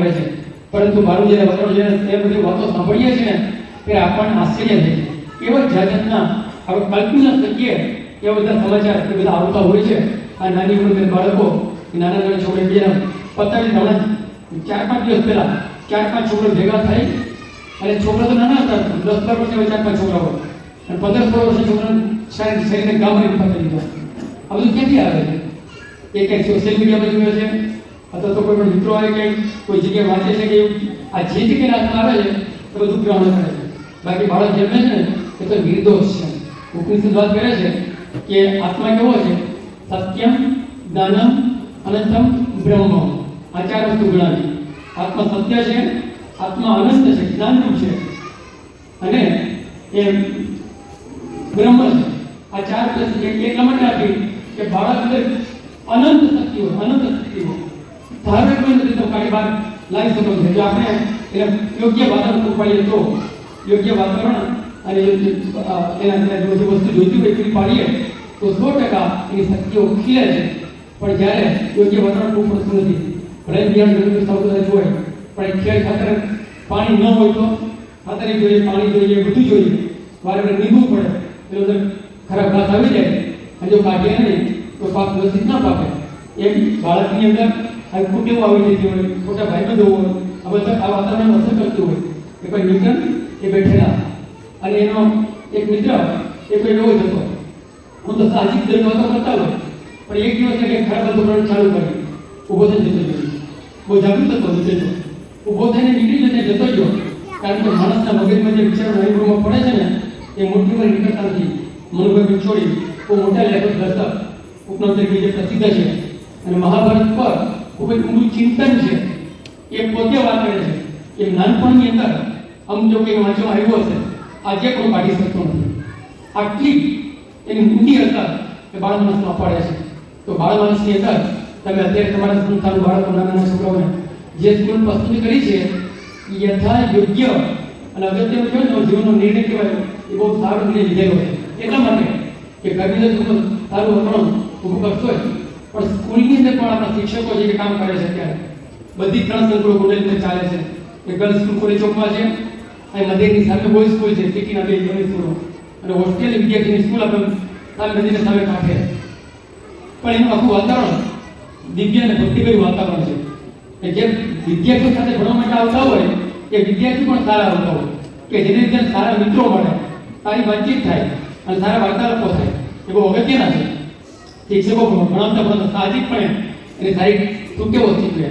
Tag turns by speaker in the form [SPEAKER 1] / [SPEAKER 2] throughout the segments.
[SPEAKER 1] કરે છે. પરંતુ મારું જ્યારે વતન જ્યારે એ બધી વાતો સાંભળીએ છીએ ને, ત્યારે આપણને આશ્ચર્ય થાય છે. એવા જાજતના જાતના આપણે કલ્પી ન શકીએ એવા બધા સમાચાર એ બધા આવતા હોય છે. આ નાની ઉંમરના બાળકો નાના નાના છોકરા બીજા પતાવી નાના ચાર પાંચ દિવસ પહેલા ચાર પાંચ છોકરા ભેગા થઈ અને છોકરા તો નાના હતા, દસ બાર વર્ષના ચાર પાંચ છોકરાઓ. અને પંદર સોળ વર્ષના છોકરાને શરીર શરીરને ગામમાં પતાવી દીધા. આ બધું ક્યાંથી આવે છે? એ કંઈક સોશિયલ મીડિયામાં જોયું છે અથવા તો કોઈ પણ મિત્રો આવે કે કોઈ જગ્યાએ વાંચે છે કે આ જે જગ્યાએ હાથમાં આવે છે, એ બધું ગ્રહણ કરે છે. બાકી બાળક જન્મે છે ને, એ તો નિર્દોષ છે. ઉપનિષદ વાત કરે છે કે આત્મા કેવો છે? સત્યમ, જ્ઞાનમ, અનંતમ બ્રહ્મ આ ચાર વસ્તુ ગણાવી. આત્મા સત્ય છે, આત્મા અનંત છે જ્ઞાનરૂપ છે. અને એ બ્રહ્મ છે. આ ચાર એક એટલા માટે આપી કે બાળક અંદર અનંત શક્તિ હોય, અનંત શક્તિ હોય. ધાર્મિક કાંઈ બહાર લાવી શકો છો. જો આપણે એને યોગ્ય વાતાવરણ પૂરું તો તો સો ટકા એની શક્તિઓ ખીલે છે. પણ જ્યારે યોગ્ય વાતાવરણ પૂરું પડતું નથી ભલે બિયારણ જરૂરી સૌ બધા હોય પણ એ ખાતર પાણી ન હોય તો ખાતર જોઈએ પાણી જોઈએ બધું જોઈએ વારે વારે નીંદવું પડે એનો અંદર ખરાબ ઘાસ આવી જાય અને જો કાઢીએ નહીં તો પાક વ્યવસ્થિત ના પાકે એમ બાળકની અંદર. આ કુટુંબ આવી જતી હોય મોટા ભાઈ બધો હોય, આ બધા આ વાતાવરણ અસર કરતું હોય. કે કોઈ ન્યૂટન એ બેઠેલા અને એનો એક મિત્ર, એ કોઈ એવો જ હું તો સાહજિક દર નહોતો કરતા હોય, પણ એક દિવસ એને ખરાબ વાતો ચાલુ કર્યું. ઊભો થઈને જતો ગયો બહુ જાગૃત હતો તો ઊભો થઈને નીકળી જઈને જતો ગયો કારણ કે માણસના મગજમાં જે વિચારો હરિભૂમાં પડે છે ને, એ મોટી વાર નીકળતા નથી. મનુભાઈ છોડી બહુ મોટા લેખક દર્શક ઉપનામ તરીકે જે પ્રસિદ્ધ છે. અને મહાભારત પર ખૂબ જ ઊંડું ચિંતન છે. એ પોતે વાત કરે છે. કે નાનપણની અંદર આમ જો કંઈ વાંચવામાં આવ્યું હશે આજે પણ કાઢી શકતો નથી. આટલી એની ઊંડી અસર એ બાળ માણસમાં પડે છે. તો બાળ માણસની અંદર તમે અત્યારે તમારા સંસ્થાનું બાળકો નાના છોકરાઓને જે સ્કૂલ પસંદ કરી છે, એ યથા યોગ્ય અને અગત્યનો કહેવાય ને જીવનનો નિર્ણય કહેવાય, એ બહુ સારો નિર્ણય લીધેલો છે. એટલા માટે કે ઘરની અંદર સારું વાતાવરણ ઊભું કરશો. પણ સ્કૂલની અંદર પણ આપણા શિક્ષકો જે કામ કરે છે અત્યારે, બધી ત્રણ સંકુલો કોલેજ ચાલે છે. એ ગર્લ્સ સ્કૂલ કોલેજ ચોકમાં છે, અને મંદિરની સામે બોય સ્કૂલ છે, સિટીના બે જૂની સ્કૂલો અને હોસ્ટેલ વિદ્યાર્થીની સ્કૂલ આપણે સામે સામે કાંઠે પણ એનું આખું વાતાવરણ, દિવ્ય અને ભક્તિમય વાતાવરણ છે. કે જે વિદ્યાર્થીઓ સાથે ભણવા માટે આવતા હોય, એ વિદ્યાર્થી પણ સારા આવતા હોય. કે જેને જેને સારા મિત્રો મળે, સારી વાતચીત થાય, અને સારા વાર્તાલાપો થાય, એ બહુ અગત્યના છે. શિક્ષકો ભણાવતા ભણાવતા સાહજિકપણે એની સારી સુટેવો શીખવે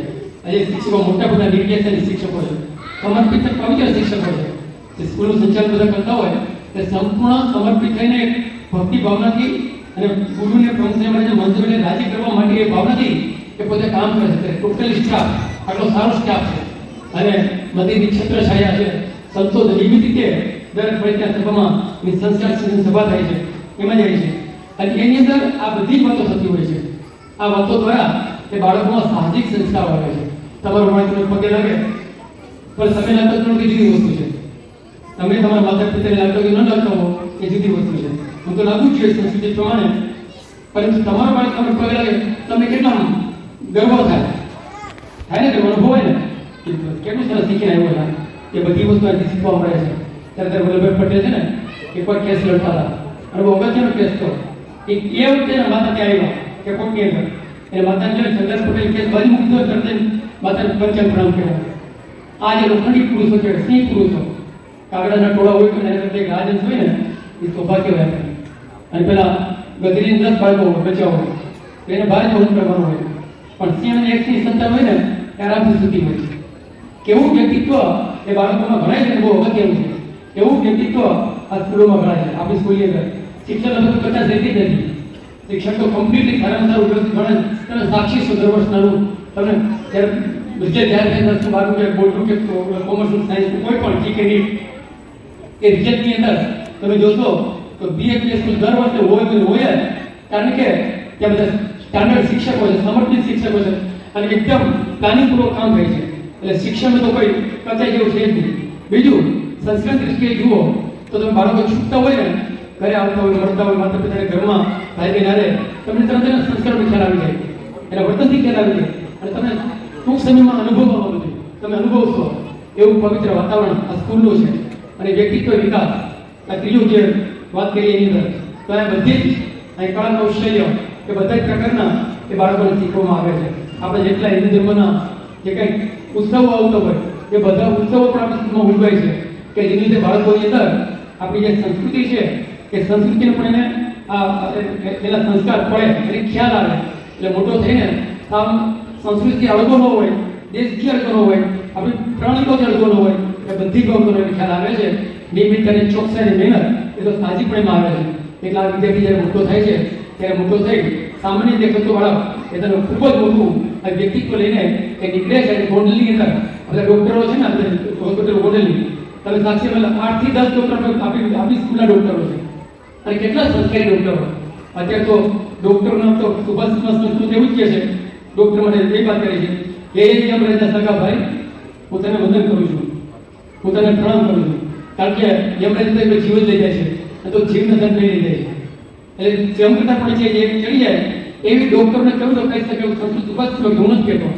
[SPEAKER 1] આજે શિક્ષકો મોટા મોટા નિર્દેશન શિક્ષકો છે. સમર્પિત પવિત્ર શિક્ષકો છે. જે સ્કૂલનું સંચાલન બધા કરતા હોય, તે સંપૂર્ણ સમર્પિત થઈને ભક્તિ ભાવનાથી અને ગુરુને પ્રમુખને મંજૂરીને રાજી કરવા માટે એ ભાવનાથી એ પોતે કામ કરે છે. ટોટલ સ્ટાફ આટલો સારો સ્ટાફ છે. અને મંદિરની છત્ર છાયા છે. સંતો નિયમિત રીતે દર ફળે ત્યાં સભામાં સંસ્કાર સભા થાય છે. એમાં જાય છે. અને એની અંદર આ બધી વાતો થતી હોય છે. આ વાતો દ્વારા એ બાળકોમાં સાહજિક સંસ્કાર આવે છે. તમારું બાળક તમને પગે લાગે, પણ તમે લાગતો તો જુદી વસ્તુ છે. તમે તમારા માતા પિતાને લાગતો કે ન લાગતો હો એ જુદી વસ્તુ છે. હું તો લાગુ જોઈએ સંસ્કૃતિ પ્રમાણે. પરંતુ તમારો બાળક તમને પગે લાગે તમને કેટલા ગર્વ થાય. થાય ને કે અનુભવ હોય ને? કેટલું સરસ શીખીને આવ્યો હતા. એ બધી વસ્તુ આજથી શીખવા મળે છે. ત્યારે વલ્લભભાઈ પટેલ છે ને, એકવાર કેસ લડતા હતા. અને બહુ અગત્યનો કેસ હતો એ વખતે એના માતા ત્યાં કે કોર્ટની અંદર એટલે માતાને જોઈને સરદાર પટેલ કેસ બાજુ મૂકી દો તરત માતાને પંચાંગ પ્રણામ કર્યા આ જે લોખંડી પુરુષો છે, સિંહ પુરુષો, કાગડાના ટોળા હોય તો એના કરતા રાજહંસ હોય ને, એ સૌભાગ્ય હોય. અને પેલા ગધેડીને દસ બાળકો હોય બચ્યા હોય. તો એને બહાર જવાનું કરવાનું હોય. પણ સિંહ એક સિંહ સંતાન હોય ને આરામથી સુતી હોય કેવું વ્યક્તિત્વ એ બાળકોમાં ભણાય છે બહુ અગત્યનું છે. એવું વ્યક્તિત્વ આ સ્કૂલોમાં ભણાય છે, આપણી સ્કૂલની અંદર. હોય કારણ કે સ્ટાન્ડર્ડ શિક્ષકો છે, સમર્પિત શિક્ષકો છે. અને એકદમ પ્લાનિંગપૂર્વક કામ થાય છે. એટલે શિક્ષણ તો કોઈ કચાઈ જેવું છે જ નહીં. બીજું, સંસ્કૃત દ્રષ્ટિએ જુઓ તો તમે બાળકો છૂટતા હોય ને ઘરે આવતા હોય મળતા હોય માતા પિતાને ઘરમાં ભાઈ બહેન હારે, તમને તરત એના સંસ્કારનો ખ્યાલ આવી જાય. એના વર્તનથી ખ્યાલ આવી જાય. અને તમે ટૂંક સમયમાં અનુભવવામાં બધું. તમે અનુભવશો. એવું પવિત્ર વાતાવરણ આ સ્કૂલનું છે. અને વ્યક્તિત્વ વિકાસ, આ ત્રીજું જે વાત કરીએ એની અંદર, તો આ બધી જ અહીં કળા કૌશલ્ય એ બધા જ પ્રકારના એ બાળકોને શીખવામાં આવે છે. આપણે જેટલા હિન્દુ ધર્મના જે કંઈક ઉત્સવો આવતો હોય, એ બધા ઉત્સવો પણ આપણે સ્કૂલમાં ઉજવાય છે. કે જેની લીધે બાળકોની અંદર આપણી જે સંસ્કૃતિ છે એ સંસ્કૃતિને પણ એને આ પેલા સંસ્કાર પડે, એને ખ્યાલ આવે. એટલે મોટો થઈને આમ સંસ્કૃતિ અળગો ન હોય દેશ અળગો ન હોય, આપણી અડધો ન હોય એ બધી બાબતોનો એને ખ્યાલ આવે છે. નિયમિત અને ચોકસાઈ અને મહેનત એ તો સાજીપણેમાં આવે છે. એટલે વિદ્યાર્થી જ્યારે મોટો થાય છે, ત્યારે મોટો થઈ સામાન્ય દેખાતો બાળક એ તેનું ખૂબ જ મોટું આ વ્યક્તિત્વ લઈને એ નીકળે છે ગોંડલની અંદર. બધા ડૉક્ટરો છે ને હોસ્પિટલ ગોંડલની. તમે સાક્ષી, આઠથી દસ ડૉક્ટર આપી આપણી સ્કૂલના ડૉક્ટરો છે. અને કેટલા સરકારી ડોક્ટરો અત્યારે તો ડોક્ટરનું તો સુભાષ સંસ્કૃત એવું જ કહે છે? ડોક્ટર માટે એ વાત કરી છે એ કેમ રહેતા સગાભાઈ હું તને વંદન કરું છું. હું તને પ્રણામ કરું છું. કારણ કે યમરાજ તો એમનો જીવ જ લઈ જાય છે. તો જીવને ધન લઈ જાય છે. એટલે જેમ કરતા પણ છે જે ચડી જાય, એવી ડોક્ટરને કહ્યું તો કહી શકે? સંસ્કૃત સુભાષ હું નથી કહેતો.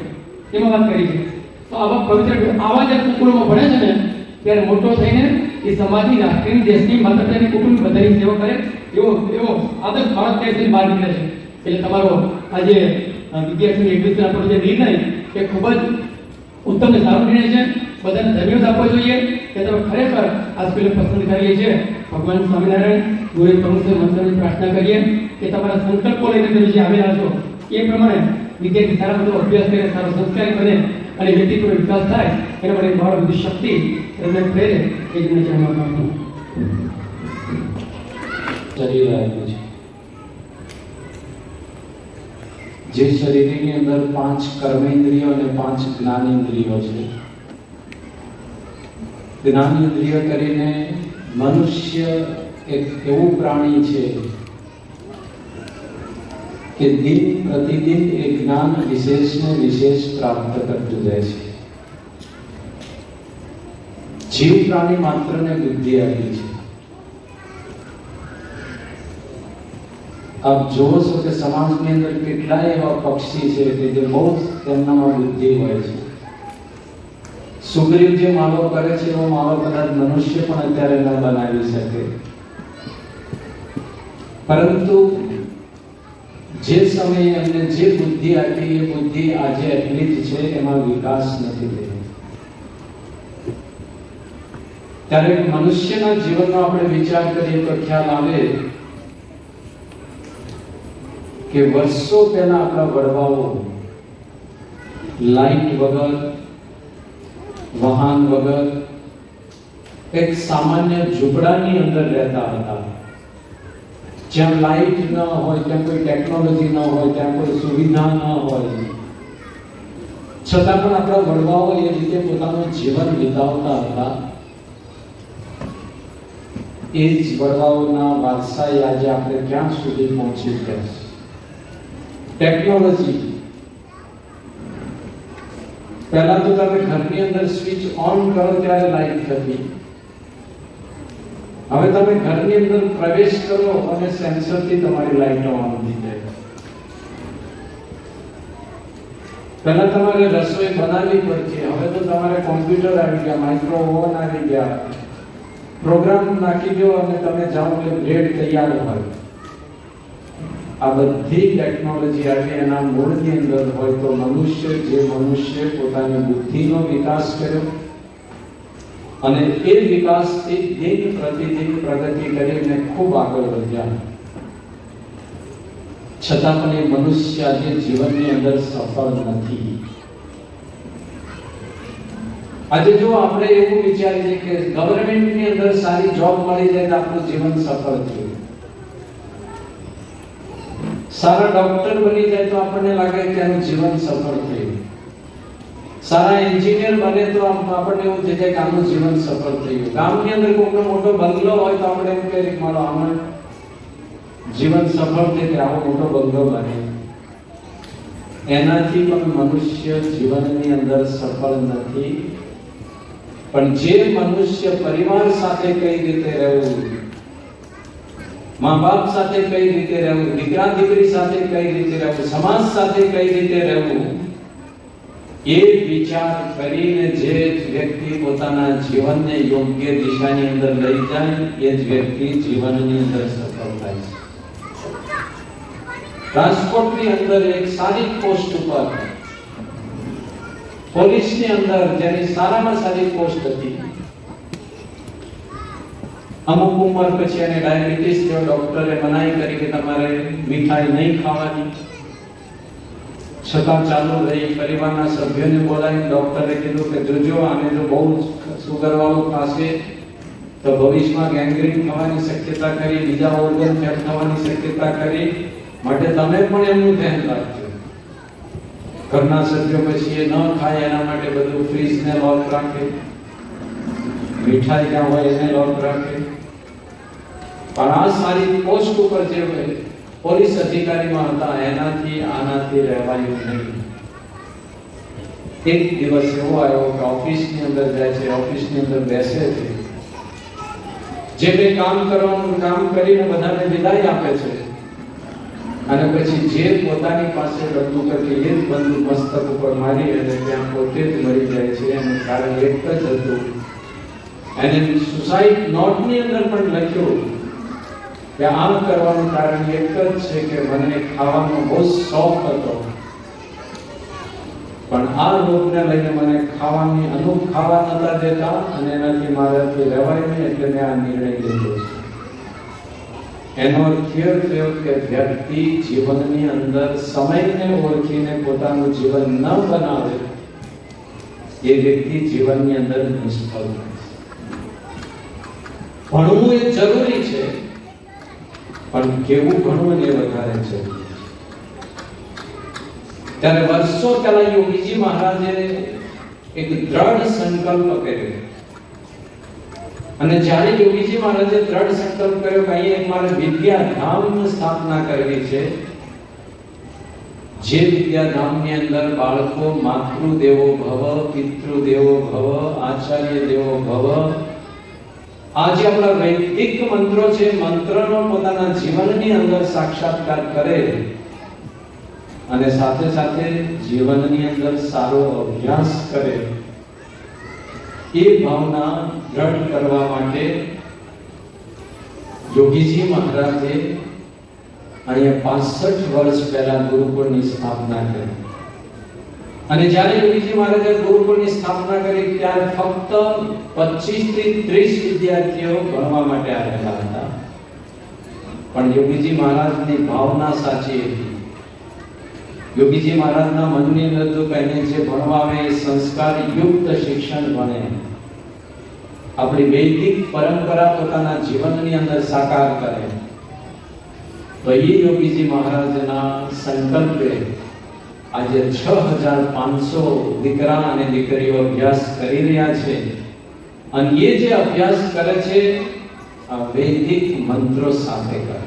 [SPEAKER 1] એમાં વાત કરી છે. તો આવા પવિત્ર આવા જે કુટુંબમાં ભણે છે ને, ત્યારે મોટો થઈને એ સમાજની રાષ્ટ્રની દેશની માતૃત્વની કુટુંબ બધાની સેવા કરે, એવો એવો આદર્શ બાળક ત્યાંથી બહાર નીકળે છે. એટલે તમારો આજે વિદ્યાર્થી વિદ્યાર્થીઓની એડમિશન આપણો જે નિર્ણય એ ખૂબ જ ઉત્તમ ને સારો નિર્ણય છે. બધાને ધન્યવાદ આપવો જોઈએ કે તમે ખરેખર આ સ્કૂલને પસંદ કરીએ છીએ ભગવાન સ્વામિનારાયણ ગુરુ પ્રમુખ મંત્રની પ્રાર્થના કરીએ કે તમારા સંકલ્પો લઈને તમે જે આવેલા છો, એ પ્રમાણે વિદ્યાર્થી સારા બધો અભ્યાસ કરીને સારો સંસ્કાર બને અને વ્યક્તિત્વનો વિકાસ થાય, એના માટે બહાર બધી શક્તિ એમને પ્રેરે એ જ
[SPEAKER 2] શરીર આવ્યું છે. જે શરીરની અંદર પાંચ કર્મેન્દ્રિયો અને પાંચ જ્ઞાનેન્દ્રિયો છે. જ્ઞાનેન્દ્રિય કરીને મનુષ્ય એક એવું પ્રાણી છે કે દિન પ્રતિદિન એ જ્ઞાન વિશેષને વિશેષ પ્રાપ્ત કરતું જાય છે. જીવ પ્રાણી માત્રને બુદ્ધિ આપી છે. આપ જોવો છો કે સમાજની અંદર કેટલાય એવા પક્ષી છે કે જે બહુ તેમનામાં બુદ્ધિ હોય છે. સુગ્રીવ જે માળો કરે છે, એવો માળો કદાચ મનુષ્ય પણ અત્યારે ન બનાવી શકે. પરંતુ જે સમયે એમને જે બુદ્ધિ આપી, એ બુદ્ધિ આજે એટલી જ છે, એમાં વિકાસ નથી થયો. ત્યારે મનુષ્યના જીવનનો આપણે વિચાર કરીએ તો ખ્યાલ આવે કે વર્ષો પહેલા આપણા વડવાઓ લાઈટ વગર, વાહન વગર એક સામાન્ય ઝૂંપડાની અંદર રહેતા હતા. જ્યાં લાઈટ ન હોય, ત્યાં કોઈ ટેકનોલોજી ન હોય, ત્યાં કોઈ સુવિધા ન હોય. છતાં પણ આપણા વડવાઓ એ રીતે પોતાનું જીવન વિતાવતા હતા. એ જ વારસાએ આજે આપણે ક્યાં સુધી પહોંચી ગયા છે ટેકનોલોજી પહેલા તો તમે ઘરની અંદર સ્વિચ ઓન કરો ત્યારે લાઈટ થતી. હવે તમે ઘરની અંદર પ્રવેશ કરો અને સેન્સરથી તમારી લાઈટ ઓન થઈ જાય. પહેલા તમારે રસોઈ બનાવવી પડતી. હવે તો તમારે કોમ્પ્યુટર આવી ગયા માઇક્રોઓવન આવી ગયા. પ્રોગ્રામ નાખી દો અને તમે જાઓ એટલે બ્રેડ તૈયાર હોય. આ બધી ટેકનોલોજી આવી એના મૂળની અંદર હોય તો મનુષ્ય જે મનુષ્ય પોતાની બુદ્ધિનો વિકાસ કર્યો અને એ વિકાસથી દિન પ્રતિદિન પ્રગતિ કરીને ખૂબ આગળ વધ્યા. છતાં પણ એ મનુષ્ય આજે જીવનની અંદર સફળ નથી. આજે જો આપણે એવું વિચારીએ કે ગવર્મેન્ટની અંદર સારી જોબ મળી જાય તો આપણું જીવન સફળ થયું. સારા ડોક્ટર બની જાય તો આપણને લાગે કે આનું જીવન સફળ થયું. સારા એન્જિનિયર બને તો આપણને એવું થઈ જાય કે આનું જીવન સફળ થયું. ગામની અંદર કોઈનો મોટો બંગલો હોય તો આપણે એમ કહીએ મારો આમાં જીવન સફળ થઈ કે આવો મોટો બંગલો બને. એનાથી પણ મનુષ્ય જીવનની અંદર સફળ નથી. પણ જે મનુષ્ય પરિવાર સાથે કઈ રીતે રહેવું મા બાપ સાથે કઈ રીતે રહેવું દીકરા દીકરી સાથે કઈ રીતે રહેવું, સમાજ સાથે કઈ રીતે રહેવું, એ વિચાર કરીને જે વ્યક્તિ પોતાના જીવનને યોગ્ય દિશાની અંદર લઈ જાય, એ જ વ્યક્તિ જીવનની અંદર સફળ થાય છે. રાજકોટની અંદર એક સારી પોસ્ટ ઉપર પોલીસની અંદર જેની સારામાં સારી પોસ્ટ હતી. અમુક ઉંમર પછી એને ડાયાબિટીસ થયો, ડોક્ટરે મનાઈ કરી કે તમારે મીઠાઈ નહીં ખાવાની. છતાં ચાલુ રહી, પરિવારના સભ્યોને બોલાવી ડોક્ટરે કીધું કે જોજો, આને જો બહુ સુગર વાળું ખાશે, તો ભવિષ્યમાં ગેંગ્રીન થવાની શક્યતા કરી, બીજા ઓર્ગન ફેલ થવાની શક્યતા કરી. માટે તમે પણ એમનું ધ્યાન રાખજો. ઘરના સભ્યો પછી એ ન ખાય એના માટે બધું ફ્રીજને લોક રાખે. મીઠાઈ જ્યાં હોય એને લોક રાખે. પણ આ સારી પોસ્ટ ઉપર જે પોલીસ અધિકારીમાં હતા, એનાથી આનાથી રહેવાયું નહીં. એક દિવસ એવો આવ્યો કે ઓફિસની અંદર જાય છે, ઓફિસની અંદર બેસે છે. જે કંઈ કામ કરવાનું કામ કરીને બધાને વિદાય આપે છે અને પછી જે પોતાની પાસે બંદૂક હતી એ જ બંદૂક મસ્તક ઉપર મારી અને ત્યાં પોતે જ મરી જાય છે એનું કારણ એક જ હતું. એને સુસાઇડ નોટની અંદર પણ લખ્યું કે આમ કરવાનું કારણ એક જ છે કે મને ખાવાનો બહુ શોખ હતો. પણ આ રોગને લઈને મને ખાવાની અનુપ ખાવા નતા દેતા અને એનાથી મારાથી રહેવાય નહીં એટલે મેં આ નિર્ણય લીધો છે. એનો અર્થ થયો કે વ્યક્તિ જીવનની અંદર સમયને ઓળખીને પોતાનું જીવન ન બનાવે, એ વ્યક્તિ જીવનની અંદર નિષ્ફળ ભણવું એ જરૂરી છે, પણ કેવું ભણવું એ વધારે છે. ત્યારે વર્ષો પહેલા યોગીજી મહારાજે એક દ્રઢ સંકલ્પ કર્યો. અને જ્યારે યોગીજી મહારાજે દ્રઢ સંકલ્પ કર્યો કે અહીંયા મારે વિદ્યા ધામની સ્થાપના કરવી છે. જે વિદ્યાધામની અંદર બાળકો માતૃદેવો ભવ, પિતૃદેવો ભવ, આચાર્ય દેવો ભવ આ જે આપણા વૈદિક મંત્રો છે, મંત્રનો પોતાના જીવનની અંદર સાક્ષાત્કાર કરે અને સાથે સાથે જીવનની અંદર સારો અભ્યાસ કરે. એ ભાવના દ્રઢ કરવા માટે યોગીજી મહારાજે અહીંયા પાસઠ વર્ષ પહેલા ગુરુકુળની સ્થાપના કરી. અને જ્યારે યોગીજી મહારાજે ગુરુકુળની સ્થાપના કરી, ત્યારે ફક્ત 25 થી 30 વિદ્યાર્થીઓ ભણવા માટે આવેલા હતા. પણ યોગીજી મહારાજની ભાવના સાચી હતી. યોગીજી મહારાજના મનની અંદર તો કહીને જે ભણવાવે સંસ્કાર યુક્ત શિક્ષણ બને. આપણી વૈદિક પરંપરા પોતાના જીવનની અંદર સાકાર કરે. તો એ યોગીજી મહારાજના સંકલ્પે આજે છ હજાર પાંચસો દીકરા અને દીકરીઓ અભ્યાસ કરી રહ્યા છે. અને એ જે અભ્યાસ કરે છે, આ વૈદિક મંત્રો સાથે કરે. છે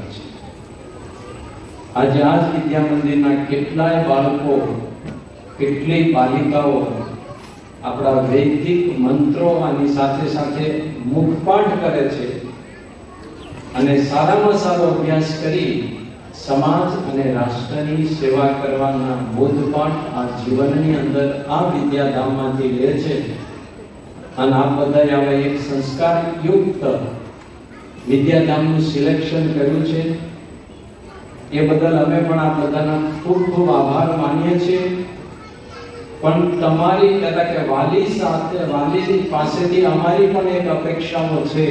[SPEAKER 2] આજે આ જ વિદ્યા મંદિરના કેટલાય બાળકો, કેટલી બાલિકાઓ આપણા વૈદિક મંત્રો આની સાથે સાથે મુખપાઠ કરે છે અને સારામાં સારો અભ્યાસ કરી સમાજ અને રાષ્ટ્રની સેવા કરવાના બોધપાઠ આ જીવનની અંદર આ વિદ્યાધામમાંથી લે છે. અને આ બધા આવા એક સંસ્કાર યુક્ત વિદ્યાધામનું સિલેક્શન કર્યું છે. એ બદલ અમે પણ આ બધાના ખૂબ ખૂબ આભાર માનીએ છીએ. પણ તમારી એટલે કે વાલી સાથે, વાલી પાસેથી અમારી પણ એક અપેક્ષાઓ છે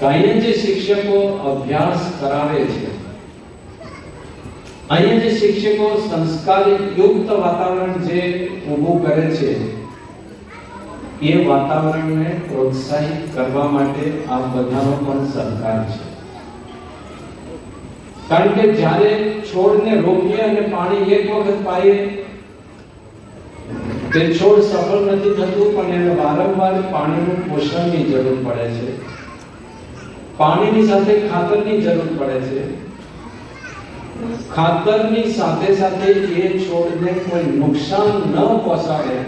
[SPEAKER 2] અહીંયા જે શિક્ષકો અભ્યાસ કરાવે છે, અહીંયા જે શિક્ષકો સંસ્કારી યુક્ત વાતાવરણ જે ઊભું કરે છે, એ વાતાવરણને પ્રોત્સાહિત કરવા માટે આ બધાનો પણ સહકાર છે. કારણ કે જ્યારે છોડને રોપીએ અને પાણી એક વખત પાઈએ, તે છોડ સફળ નથી થતું, પણ એને વારંવાર પાણીનું પોષણની જરૂર પડે છે. પાણીની સાથે ખાતરની જરૂર પડે છે. ખાતરની સાથે સાથે એ છોડને કોઈ નુકસાન ન પહોંચાડે.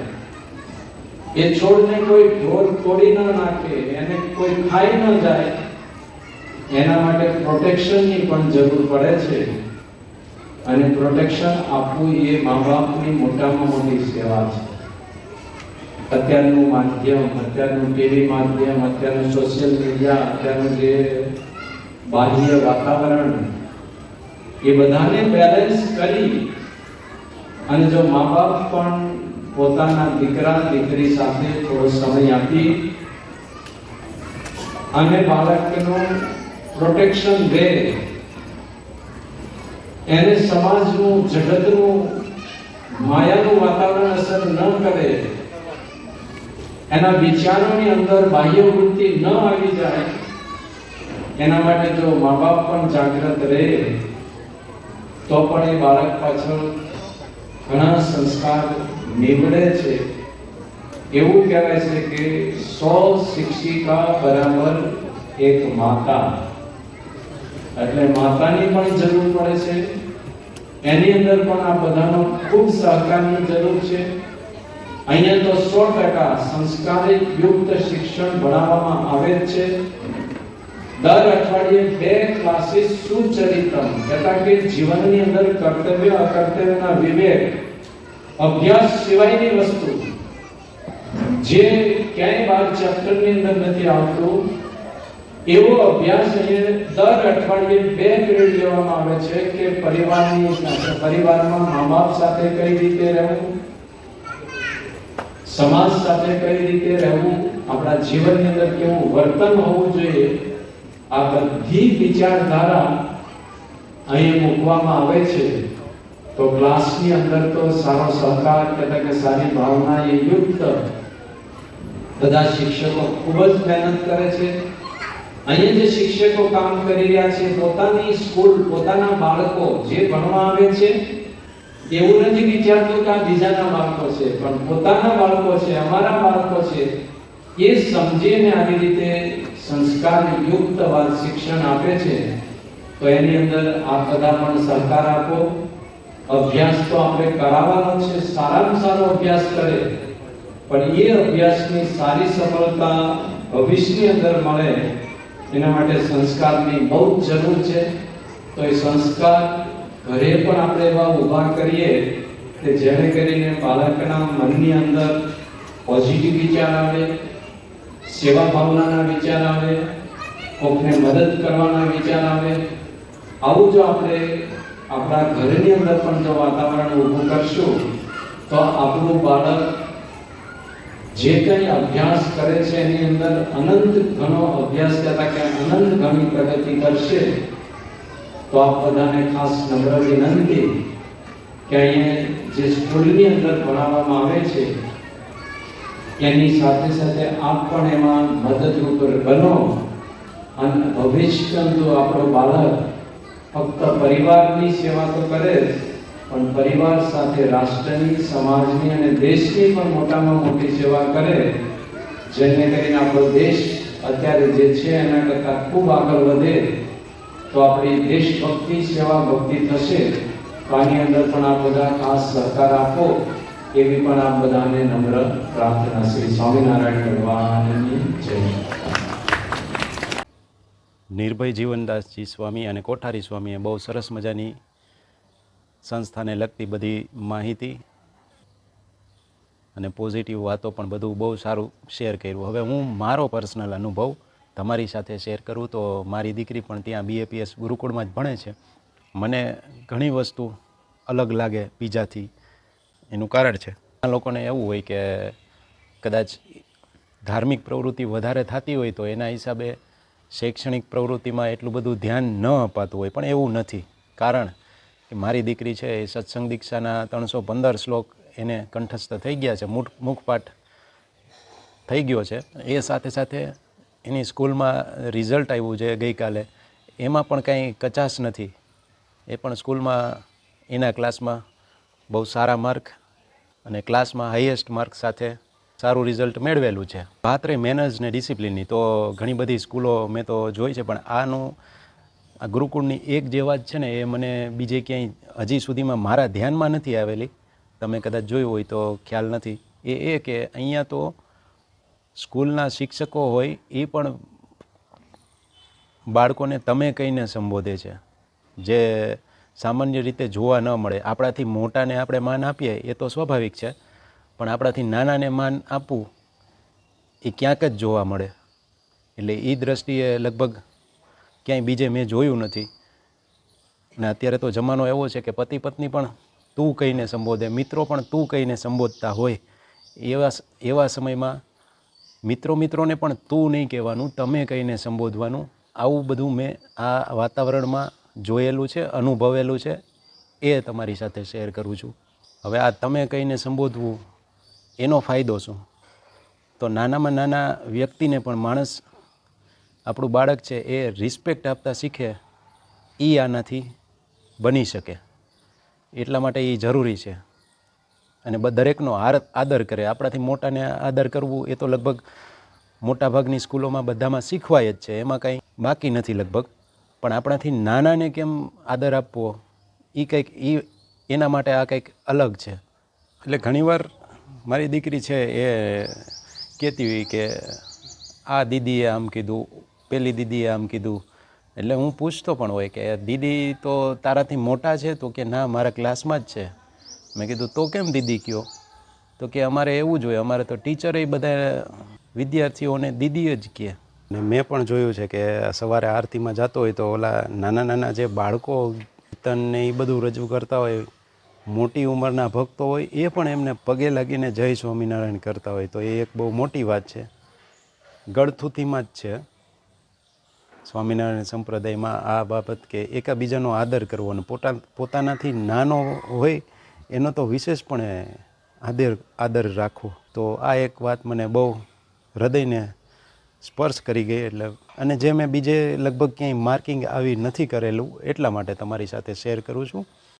[SPEAKER 2] એ છોડને કોઈ ઢોર તોડી ન નાખે, એને કોઈ ખાઈ ન જાય એના માટે પ્રોટેક્શનની પણ જરૂર પડે છે. અને પ્રોટેક્શન આપવું એ મા બાપની મોટામાં મોટી સેવા છે. અત્યારનું માધ્યમ, અત્યારનું ટીવી માધ્યમ, અત્યારનું સોશિયલ મીડિયા અત્યારનું જે બાહ્ય વાતાવરણ, એ બધાને બેલેન્સ કરી અને જો મા બાપ પણ પોતાના દીકરા, દીકરી સાથે થોડો સમય આપી અને બાળકનું પ્રોટેક્શન દે. એને સમાજનું, જગતનું, માયાનું વાતાવરણ અસર ન કરે. એના વિચારોની અંદર બાહ્ય વૃત્તિ ન આવી જાય. એના માટે જો મા બાપ પણ જાગૃત રહે, તો પણ એ બાળક પાછળ ઘણા સંસ્કાર નીવડે છે. એવું કહેવાય છે કે સો શિક્ષિકા બરાબર એક માતા. એટલે માતાની પણ જરૂર પડે છે. એની અંદર પણ આ બધાનો ખૂબ સહકારની જરૂર છે. અહીંયા તો સો ટકા સંસ્કારિત યુક્ત શિક્ષણ ભણાવવામાં આવે છે. દર અઠવાડિયે બે ક્લાસીસ સુચરિતમ એટલે કે જીવનની અંદર કર્તવ્ય અકર્તવ્યના વિવેક, અભ્યાસ સિવાયની વસ્તુ, જે ક્યાંય બાર ચેપ્ટરની અંદર નથી આવતું એવો અભ્યાસ અહીંયા દર અઠવાડિયે બે પિરિયડ લેવામાં આવે છે કે પરિવારની પરિવારમાં મા બાપ સાથે કઈ રીતે રહેવું? સમાજ સાથે કઈ રીતે રહેવું? આપણા જીવનની અંદર કેવું વર્તન હોવું જોઈએ? આ બધી વિચારધારા અહીં મૂકવામાં આવે છે. તો ક્લાસની અંદર તો સારો સહકાર એટલે કે સારી ભાવના એ યુક્ત બધા શિક્ષકો ખૂબ જ મહેનત કરે છે. અહીંયા જે શિક્ષકો કામ કરી રહ્યા છે, પોતાની સ્કૂલ, પોતાના બાળકો જે ભણવા આવે છે, એવું નથી વિચારતું કે આ બીજાના બાળકો છે, પણ પોતાના બાળકો છે, અમારા બાળકો છે, એ સમજીને આવી રીતે સંસ્કાર યુક્ત વાત શિક્ષણ આપે છે, તો એની અંદર આપ બધા પણ સહકાર આપો. અભ્યાસ તો આપણે કરાવવાનો છે, સારામાં સારો અભ્યાસ કરે, પણ એ અભ્યાસની સારી સફળતા ભવિષ્યની અંદર મળે એના માટે સંસ્કારની બહુ જ જરૂર છે. તો એ સંસ્કાર ઘરે પણ આપણે એવા ઊભા કરીએ કે જેને કરીને બાળકના મનની અંદર પોઝિટિવ વિચાર આવે, સેવા ભાવનાના વિચાર આવે, કોકને મદદ કરવાના વિચાર આવે. આવું જો આપણે આપણા ઘરની અંદર પણ જો વાતાવરણ ઊભું કરશું, તો આપણું બાળક જે કંઈ અભ્યાસ કરે છે, એની અંદર અનંત ઘણો અભ્યાસ કરતા કે અનંત ઘણી પ્રગતિ કરશે, તો આપ બધાને ખાસ નમ્ર વિનંતી કે અહીંયા જે સ્કૂલની અંદર ભણાવવામાં આવે છે, એની સાથે સાથે આપ પણ એમાં મદદરૂપ બનો અને ભવિષ્યનું આપણો બાળક ફક્ત પરિવારની સેવા તો કરે જ પણ પરિવાર સાથે રાષ્ટ્રની, સમાજની અને દેશની પણ મોટામાં મોટી સેવા કરે, જેને કરીને આપણો દેશ અત્યારે જે છે એના કરતાં ખૂબ આગળ વધે, તો આપણી દેશભક્તિ સેવા ભક્તિ થશે આની અંદર પણ આપ બધા ખાસ સહકાર આપો, એવી પણ આપ બધાને નમ્ર પ્રાર્થના શ્રી સ્વામિનારાયણ ભગવાનની જય.
[SPEAKER 3] નિર્ભય જીવનદાસજી સ્વામી અને કોઠારી સ્વામીએ બહુ સરસ મજાની સંસ્થાને લગતી બધી માહિતી અને પોઝિટિવ વાતો પણ બધું બહુ સારું શેર કર્યું. હવે હું મારો પર્સનલ અનુભવ તમારી સાથે શેર કરું તો મારી દીકરી પણ ત્યાં બીએપીએસ ગુરુકુળમાં જ ભણે છે. મને ઘણી વસ્તુ અલગ લાગે બીજાથી, એનું કારણ છે. આ લોકોને એવું હોય કે કદાચ ધાર્મિક પ્રવૃત્તિ વધારે થતી હોય તો એના હિસાબે શૈક્ષણિક પ્રવૃત્તિમાં એટલું બધું ધ્યાન ન અપાતું હોય, પણ એવું નથી. કારણ કે મારી દીકરી છે એ સત્સંગ દીક્ષાના ત્રણસો પંદર શ્લોક એને કંઠસ્થ થઈ ગયા છે મુખ મુખપાઠ થઈ ગયો છે. એ સાથે સાથે એની સ્કૂલમાં રિઝલ્ટ આવ્યું છે ગઈકાલે. એમાં પણ કાંઈ કચાશ નથી. એ પણ સ્કૂલમાં એના ક્લાસમાં બહુ સારા માર્ક અને ક્લાસમાં હાઈએસ્ટ માર્ક સાથે સારું રિઝલ્ટ મેળવેલું છે. વાત રહી ને ડિસિપ્લિનની તો ઘણી બધી સ્કૂલો મેં તો જોઈ છે, પણ આનું આ ગુરુકુળની એક જે વાત છે ને, એ મને બીજે ક્યાંય હજી સુધીમાં મારા ધ્યાનમાં નથી આવેલી. તમે કદાચ જોયું હોય તો ખ્યાલ નથી. એ એ કે અહીંયા તો સ્કૂલના શિક્ષકો હોય એ પણ બાળકોને તમે કહીને સંબોધે છે. જે સામાન્ય રીતે જોવા ન મળે. આપણાથી મોટાને આપણે માન આપીએ, એ તો સ્વાભાવિક છે. પણ આપણાથી નાનાને માન આપવું એ ક્યાંક જ જોવા મળે. એટલે એ દ્રષ્ટિએ લગભગ ક્યાંય બીજે મેં જોયું નથી. અને અત્યારે તો જમાનો એવો છે કે પતિ પત્ની પણ તું કહીને સંબોધે, મિત્રો પણ તું કહીને સંબોધતા હોય. એવા એવા સમયમાં મિત્રો મિત્રોને પણ તું નહીં કહેવાનું, તમે કહીને સંબોધવાનું. આવું બધું મેં આ વાતાવરણમાં જોયેલું છે, અનુભવેલું છે. એ તમારી સાથે શેર કરું છું. હવે આ તમે કહીને સંબોધવું એનો ફાયદો શું? તો નાનામાં નાના વ્યક્તિને પણ માણસ આપણું બાળક છે એ રિસ્પેક્ટ આપતા શીખે એ આનાથી બની શકે. એટલા માટે એ જરૂરી છે. અને દરેકનો આર આદર કરે. આપણાથી મોટાને આદર કરવું એ તો લગભગ મોટાભાગની સ્કૂલોમાં બધામાં શીખવાય જ છે. એમાં કાંઈ બાકી નથી લગભગ. પણ આપણાથી નાનાને કેમ આદર આપવો? એ કંઈક એ એના માટે આ કંઈક અલગ છે. એટલે ઘણીવાર મારી દીકરી છે એ કહેતી હોય કે, આ દીદીએ આમ કીધું પેલી દીદીએ આમ કીધું, એટલે હું પૂછતો પણ હોય કે, દીદી તો તારાથી મોટા છે તો કે ના, મારા ક્લાસમાં જ છે. મેં કીધું, તો કેમ દીદી કયો? તો કે, અમારે એવું જ હોય, અમારે તો ટીચરે બધા વિદ્યાર્થીઓને દીદી જ કહે. ને મેં પણ જોયું છે કે સવારે આરતીમાં જતો હોય તો ઓલા નાના નાના જે બાળકો, કીર્તન એ બધું રજૂ કરતા હોય, મોટી ઉંમરના ભક્તો હોય, એ પણ એમને પગે લાગીને જય સ્વામિનારાયણ કરતા હોય, તો એ એક બહુ મોટી વાત છે. ગળથુથીમાં જ છે. સ્વામિનારાયણ સંપ્રદાયમાં આ બાબત કે એકાબીજાનો આદર કરવો અને પોતા પોતાનાથી નાનો હોય એનો તો વિશેષપણે આદર આદર રાખવો. તો આ એક વાત મને બહુ હૃદયને સ્પર્શ કરી ગઈ એટલે, અને જે મેં બીજે લગભગ ક્યાંય માર્કિંગ આવી નથી કરેલું એટલા માટે તમારી સાથે શેર કરું છું.